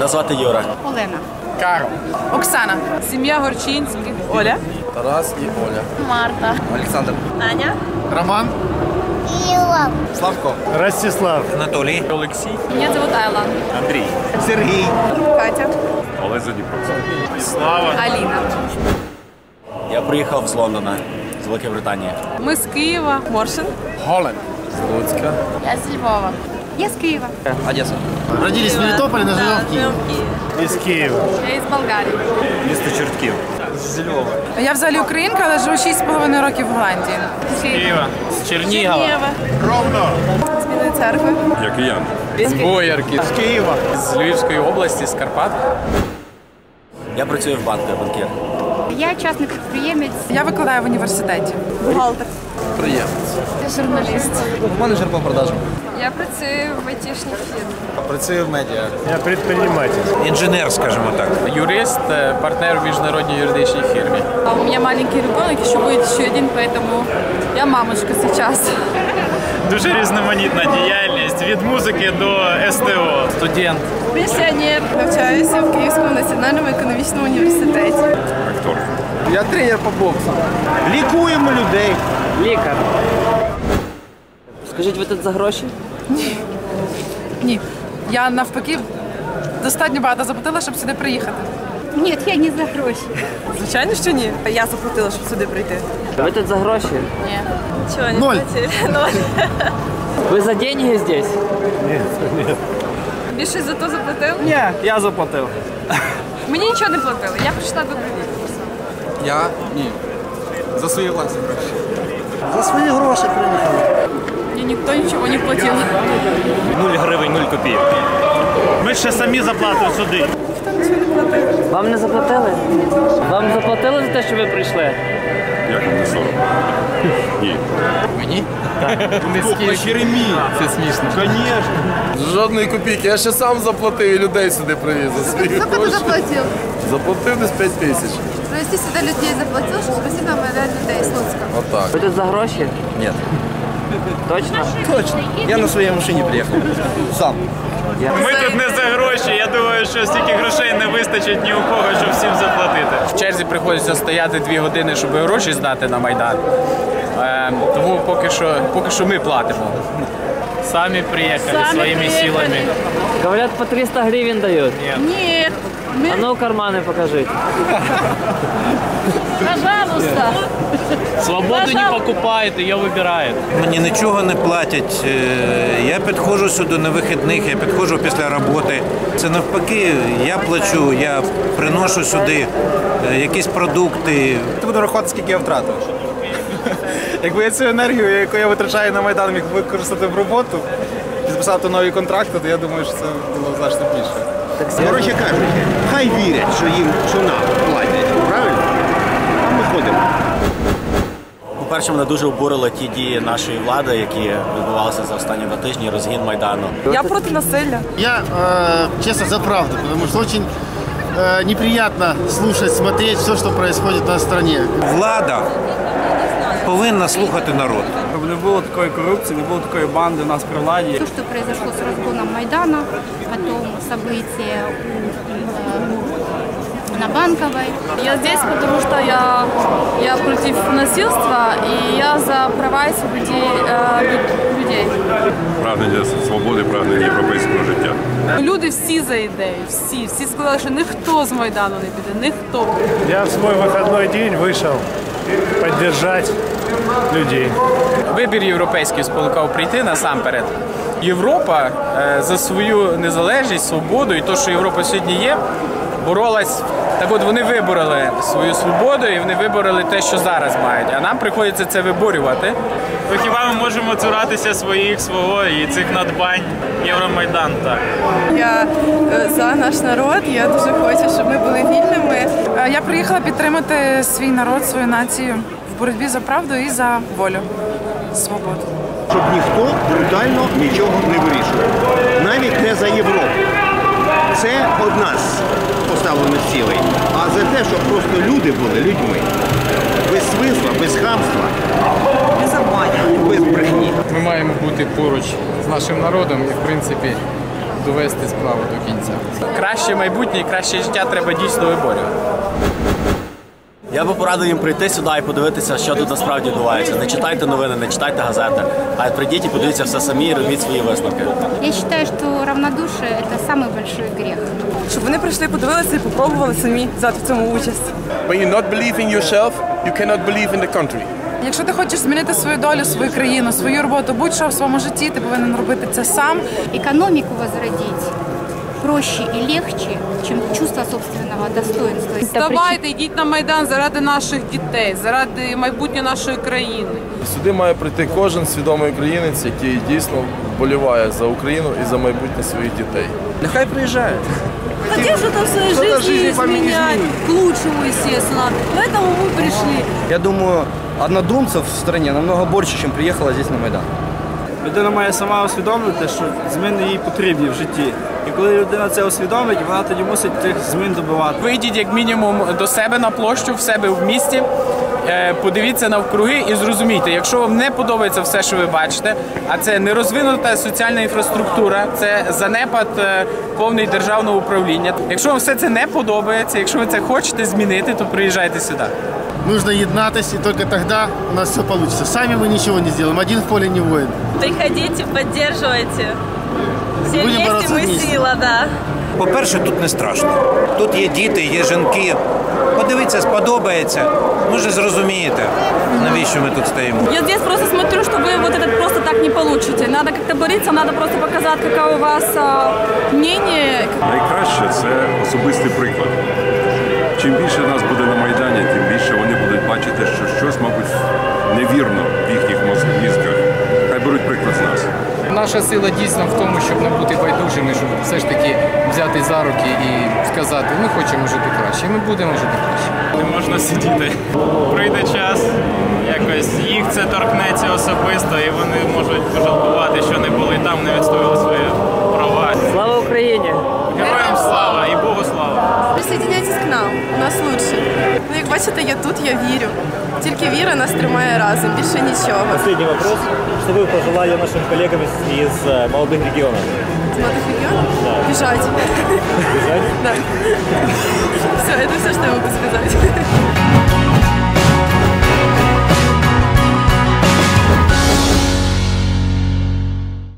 Назвати Юра. Олена. Карл. Оксана. Сім'я Горчинських. Оля. Тарас і Оля. Марта. Олександр. Аня. Роман. Іла. Славко. Ростислав. Анатолій. Олексій. Мене зовут Айла. Андрій. Сергій. Катя. Олеся Дніпровська. Слава. Аліна. Я приїхав з Лондона, з Великої Британії. Ми з Києва. Моршин. Голен. З Луцька. Я з Львова. Я з Києва. Одеса. Родились в Мелитополе, но живем в Киеве. Из Киева. Я із Болгарії. Місто Чортків. З Львова. Я взагалі українка, але живу 6,5 років в Голландії. З Києва. З Чернігова. Ровно. З Білої церкви. Як і я. З Боярки. З Києва. З Львівської області, з Карпат. Я працюю в банку, я банкір. Я частний підприємець. Я викладаю в університеті. Бухгалтер. Приємець. Журналіст. Менеджер по продажам. Я працюю в айтішній фірмі. Працюю в медіа. Я предприниматель. Інженер, скажімо так. Юрист, е, партнер в міжнародній юридичній фірмі. А у меня маленький ребенок, еще будет еще один, поэтому я мамочка сейчас. Дуже різноманітна діяльність від музики до СТО. Студент. Пенсіонер. Навчаюся в Київському національному економічному університеті. Актор. Я тренер по боксу. Лікуємо людей. Лікар. Скажіть, ви тут за гроші? Ні. Ні. Я навпаки достатньо багато заплатила, щоб сюди приїхати. Ні, я не за гроші. Звичайно, що ні. Я заплатила, щоб сюди прийти. Ви тут за гроші? Ні. Чого не Ноль. Ви за деньги здесь? Ні, ні. Більше за то заплатив? Ні, я заплатив. Мені нічого не платили. Я прийшла добровільно. Я? Ні. За свої власні гроші. За свої гроші приїхали. Мені ніхто нічого не платив. 0 гривень, 0 копійок. Ми ще самі заплатимо сюди. Вам не заплатили? Вам заплатили за те, що ви прийшли? Як не соромно? Ні. Мені? Єремій. Це смішно. Звісно. Жодної копійки. Я ще сам заплатив і людей сюди привіз за свої гроші. Заплатив десь 5 тисяч. Привезти сюда людей заплатил, чтобы привезти нам людей из Луцка. Отак. Ви тут за гроші? Ні. Точно? Точно. Я на своїй машині приїхав. Сам. Ми тут не за гроші. Я думаю, що стільки грошей не вистачить ні у кого, щоб всім заплатити. В черзі приходиться стояти дві години, щоб гроші здати на Майдан. Е, тому поки що, поки що ми платимо. Самі приїхали своїми силами. Говорят, по 300 гривен дают. Ні. А ну карманы покажите. Пожалуйста. Свободу не покупають, її вибирають. Мені нічого не платять. Е, Я підходжу сюди на вихідних, я підходжу після роботи. Це навпаки, я плачу, я приношу сюди е, якісь продукти. Ти буду рахувати, скільки я втратив. Якби я цю енергію, яку я витрачаю на Майдан, міг використати в роботу, підписати нові контракти, то я думаю, що це було значно більше. Коротше кажучи, хай вірять, що їм що нам платять, правильно? А ми ходимо. По-перше, мене дуже обурили ті дії нашої влади, які відбувалися за останні два тижні, розгін Майдану. Я проти насилля. Я, э, честно, за правду, потому что очень э, неприятно слушать, смотреть все, что происходит на стране. Влада повинна слухати народ. Щоб не було такої корупції, не було такої банди у нас при владі. То, что произошло с разгоном Майдана, потом события у, э, на Банковой. Я здесь, потому что я, я против насильства, и я за права и свободы э, лю- людей. Прагнення свободи, прагнення європейського життя. Люди всі за ідею, всі. Всі сказали, що ніхто з Майдану не піде, ніхто. Я в свой выходной день вышел поддержать людей. Вибір європейський спонукав прийти насамперед. Європа е, за свою незалежність, свободу і те, що Європа сьогодні є, боролась. Так от вони вибороли свою свободу і вони вибороли те, що зараз мають. А нам приходиться це виборювати. Ну, Хіба ми можемо цуратися своїх, свого і цих надбань Євромайдан так. Я е, за наш народ. Я дуже хочу, щоб ми були вільними. Я приїхала підтримати свій народ, свою націю в боротьбі за правду і за волю, свободу. Щоб ніхто брутально нічого не вирішував. Навіть не за Європу. Це одна з поставлених цілей. А за те, щоб просто люди були людьми. Без смисла, без хамства. Без обманів. Без брехні. Ми маємо бути поруч з нашим народом і, в принципі, довести справу до кінця. Краще майбутнє і краще життя треба дійсно виборювати. Я би порадив їм прийти сюди і подивитися, що тут насправді відбувається. Не читайте новини, не читайте газети, а прийдіть і подивіться все самі і робіть свої висновки. Я считаю, что равнодушие – это самый большой грех. Щоб вони прийшли, подивилися і попробували самі взяти в цьому участь. When you not believe in yourself, you cannot believe in the country. Якщо ти хочеш змінити свою долю, свою країну, свою роботу, будь-що в своєму житті, ти повинен робити це сам. Экономику возродить проще и легче, чем чувство собственного достоинства. Вставайте, йдіть на майдан заради наших дітей, заради майбутнього нашої країни. Сюди має прийти кожен свідомий українець, який дійсно вболіває за Україну і за майбутнє своїх дітей. Нехай приїжджають. Хотим что-то в своей Что-то в жизни жизни память изменять, изменить. к лучшему, естественно. Поэтому мы пришли. Я думаю, однодумцев в стране намного больше, чем приехало здесь на Майдан. Людина має сама усвідомити, що зміни їй потрібні в житті. І коли людина це усвідомить, вона тоді мусить тих змін добивати. Вийдіть як мінімум до себе на площу, в себе в місті. е, Подивіться навкруги і зрозумійте, якщо вам не подобається все, що ви бачите, а це нерозвинута соціальна інфраструктура, це занепад е, повний державного управління. Якщо вам все це не подобається, якщо ви це хочете змінити, то приїжджайте сюди. Нужно еднатость, и только тогда у нас все получится. Сами мы ничего не сделаем, один в поле не воин. Приходите, поддерживайте. Все Будем вместе бороться мы вместе. сила, да. По-перше, тут не страшно. Тут є діти, є жінки. Подивіться, сподобається. Може, зрозумієте, навіщо ми тут стоїмо. Я здесь просто смотрю, что вы вот это просто так не получите. Надо как-то бороться, надо просто показать, какое у вас а, мнение. Найкраще це особистий приклад. Чим більше нас буде на Майдані, тим більше вони будуть бачити, що щось, мабуть, невірно в їхніх мізках. Хай беруть приклад з нас. Наша сила дійсно в тому, щоб не бути байдужими, щоб все ж таки взяти за руки і сказати, ми хочемо жити краще, ми будемо жити краще. Не можна сидіти. Прийде час, якось їх це торкнеться особисто, і вони можуть пожалкувати, що не були там, не відстояли свої права. Слава Україні! Героям слава! Присоединяйтесь к нам, у нас лучше. Ну, як бачите, я тут, я вірю. Тільки віра нас тримає разом, більше нічого. Последний вопрос. Что вы пожелали нашим коллегам из, из э, молодых регионов? З молодих регіонів? Да. Біжать. Бежать? Да. Все, це все, що я можу сказати.